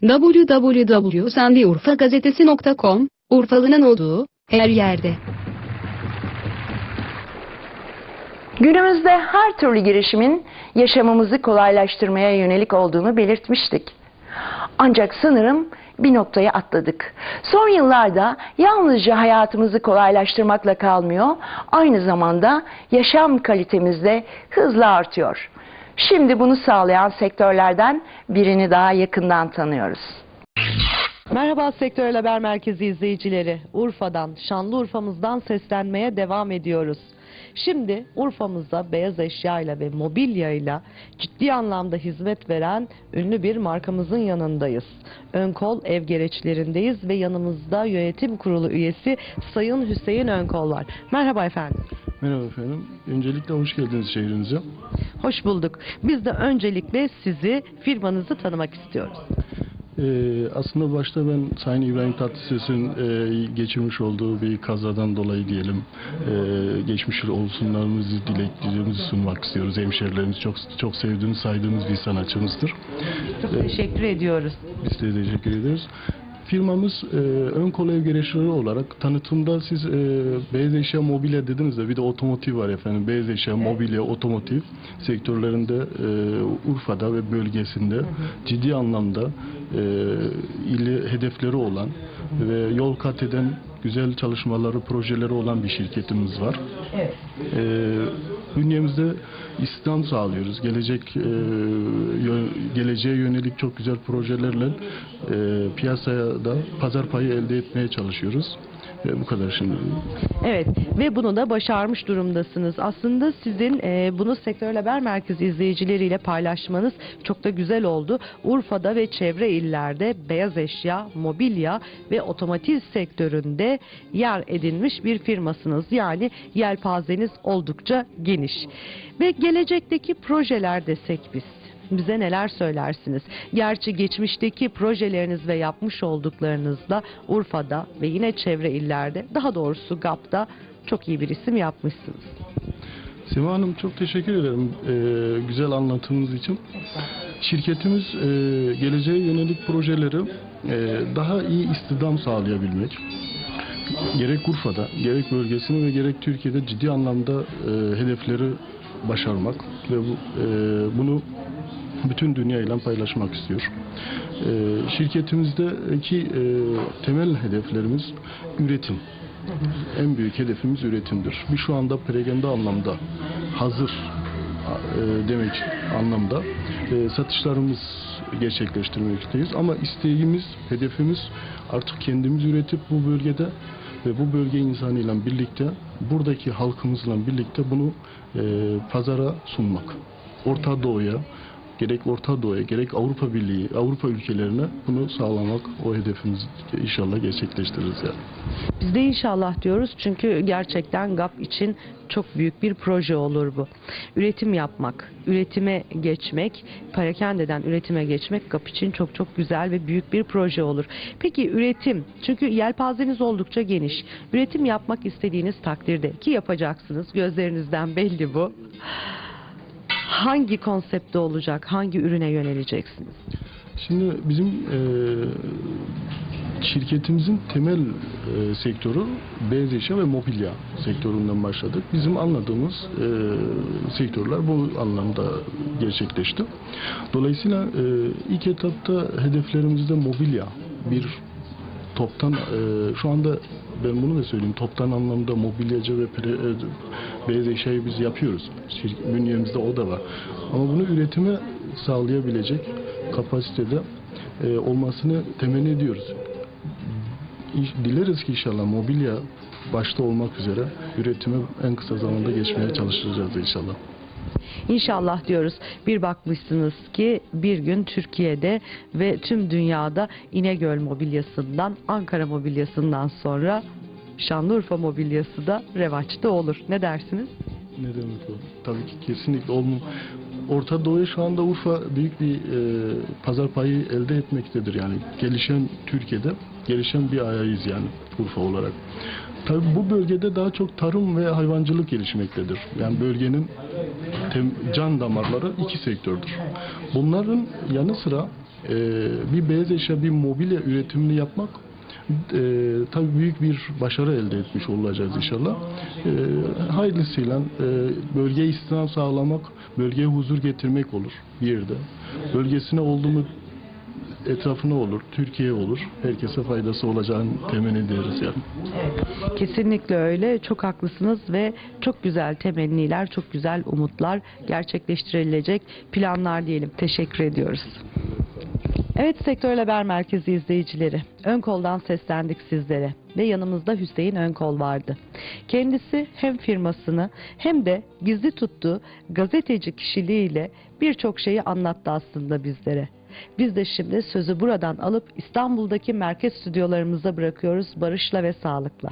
www.sendiurfagazetesi.com, Urfalı'nın olduğu, her yerde. Günümüzde her türlü girişimin yaşamımızı kolaylaştırmaya yönelik olduğunu belirtmiştik. Ancak sanırım bir noktaya atladık. Son yıllarda yalnızca hayatımızı kolaylaştırmakla kalmıyor, aynı zamanda yaşam kalitemiz de hızla artıyor. Şimdi bunu sağlayan sektörlerden birini daha yakından tanıyoruz. Merhaba Sektör Haber Merkezi izleyicileri. Urfa'dan, Şanlıurfa'mızdan seslenmeye devam ediyoruz. Şimdi Urfa'mızda beyaz eşyayla ve mobilyayla ciddi anlamda hizmet veren ünlü bir markamızın yanındayız. Önkol ev gereçlerindeyiz ve yanımızda yönetim kurulu üyesi Sayın Hüseyin Önkol var. Merhaba efendim. Merhaba efendim. Öncelikle hoş geldiniz şehrimize. Hoş bulduk. Biz de öncelikle sizi, firmanızı tanımak istiyoruz. Ee, aslında başta ben Sayın İbrahim Tatlıses'in e, geçirmiş olduğu bir kazadan dolayı diyelim e, geçmiş olsunlarımızı dileklerimizi sunmak istiyoruz. Hemşerilerimiz çok çok sevdiğimiz, saydığımız bir sanatçımızdır. Çok teşekkür ediyoruz. Biz de teşekkür ederiz. Firmamız e, ön kol ev gereçleri olarak tanıtımda siz e, beyaz eşya mobilya dediniz de bir de otomotiv var efendim. Beyaz eşya, mobilya, otomotiv sektörlerinde e, Urfa'da ve bölgesinde ciddi anlamda e, ili hedefleri olan ve yol kat eden güzel çalışmaları, projeleri olan bir şirketimiz var. Evet. Ee, bünyemizde istihdam sağlıyoruz. Gelecek e, geleceğe yönelik çok güzel projelerle e, piyasaya da pazar payı elde etmeye çalışıyoruz. Ve bu kadar şimdi. Evet ve bunu da başarmış durumdasınız. Aslında sizin e, bunu Sektör Haber Merkezi izleyicileriyle paylaşmanız çok da güzel oldu. Urfa'da ve çevre illerde beyaz eşya, mobilya ve otomotiv sektöründe yer edinmiş bir firmasınız. Yani yelpazeniz oldukça geniş. Ve gelecekteki projeler desek biz bize neler söylersiniz? Gerçi geçmişteki projeleriniz ve yapmış olduklarınızda Urfa'da ve yine çevre illerde daha doğrusu GAP'ta çok iyi bir isim yapmışsınız. Sema Hanım çok teşekkür ederim e, güzel anlatımınız için. Şirketimiz e, geleceğe yönelik projeleri e, daha iyi istihdam sağlayabilmek, gerek Urfa'da, gerek bölgesinde ve gerek Türkiye'de ciddi anlamda e, hedefleri başarmak ve bu, e, bunu bütün dünya ile paylaşmak istiyor. E, şirketimizdeki e, temel hedeflerimiz üretim. En büyük hedefimiz üretimdir. Biz şu anda pregende anlamda hazır e, demek anlamda e, satışlarımız gerçekleştirmekteyiz. Ama isteğimiz, hedefimiz artık kendimiz üretip bu bölgede ve bu bölge insanıyla birlikte buradaki halkımızla birlikte bunu e, pazara sunmak. Orta Doğu'ya gerek Orta Doğu'ya gerek Avrupa Birliği, Avrupa ülkelerine bunu sağlamak o hedefimizi inşallah gerçekleştiririz yani. Biz de inşallah diyoruz çünkü gerçekten GAP için çok büyük bir proje olur bu. Üretim yapmak, üretime geçmek, parakendeden üretime geçmek GAP için çok çok güzel ve büyük bir proje olur. Peki üretim, çünkü yelpazeniz oldukça geniş. Üretim yapmak istediğiniz takdirde ki yapacaksınız, gözlerinizden belli bu. Hangi konsepte olacak, hangi ürüne yöneleceksiniz? Şimdi bizim e, şirketimizin temel e, sektörü beyaz eşya ve mobilya sektöründen başladık. Bizim anladığımız e, sektörler bu anlamda gerçekleşti. Dolayısıyla e, ilk etapta hedeflerimizde mobilya bir toptan e, şu anda ben bunu da söyleyeyim toptan anlamda mobilyacı ve pre, e, beyaz eşyayı biz yapıyoruz. Bünyemizde o da var. Ama bunu üretime sağlayabilecek kapasitede e, olmasını temenni ediyoruz. Dileriz ki inşallah mobilya başta olmak üzere üretime en kısa zamanda geçmeye çalışacağız inşallah. İnşallah diyoruz. Bir bakmışsınız ki bir gün Türkiye'de ve tüm dünyada İnegöl mobilyasından, Ankara mobilyasından sonra Şanlıurfa mobilyası da revaçta olur. Ne dersiniz? Ne demek o? Tabii ki kesinlikle olmam. Orta Doğu'ya şu anda Urfa büyük bir e, pazar payı elde etmektedir. Yani gelişen Türkiye'de gelişen bir ayağıyız yani Urfa olarak. Tabii bu bölgede daha çok tarım ve hayvancılık gelişmektedir. Yani bölgenin tem- can damarları iki sektördür. Bunların yanı sıra e, bir beyaz eşya, bir mobilya üretimini yapmak e, tabii büyük bir başarı elde etmiş olacağız inşallah. E, hayırlısıyla e, bölgeye istihdam sağlamak, bölgeye huzur getirmek olur bir yerde. Bölgesine oldu etrafına olur, Türkiye olur. Herkese faydası olacağını temin ederiz yani. Kesinlikle öyle. Çok haklısınız ve çok güzel temenniler, çok güzel umutlar gerçekleştirilecek planlar diyelim. Teşekkür ediyoruz. Evet Sektör Haber Merkezi izleyicileri. Ön koldan seslendik sizlere ve yanımızda Hüseyin Önkol vardı. Kendisi hem firmasını hem de gizli tuttuğu gazeteci kişiliğiyle birçok şeyi anlattı aslında bizlere. Biz de şimdi sözü buradan alıp İstanbul'daki merkez stüdyolarımıza bırakıyoruz barışla ve sağlıkla.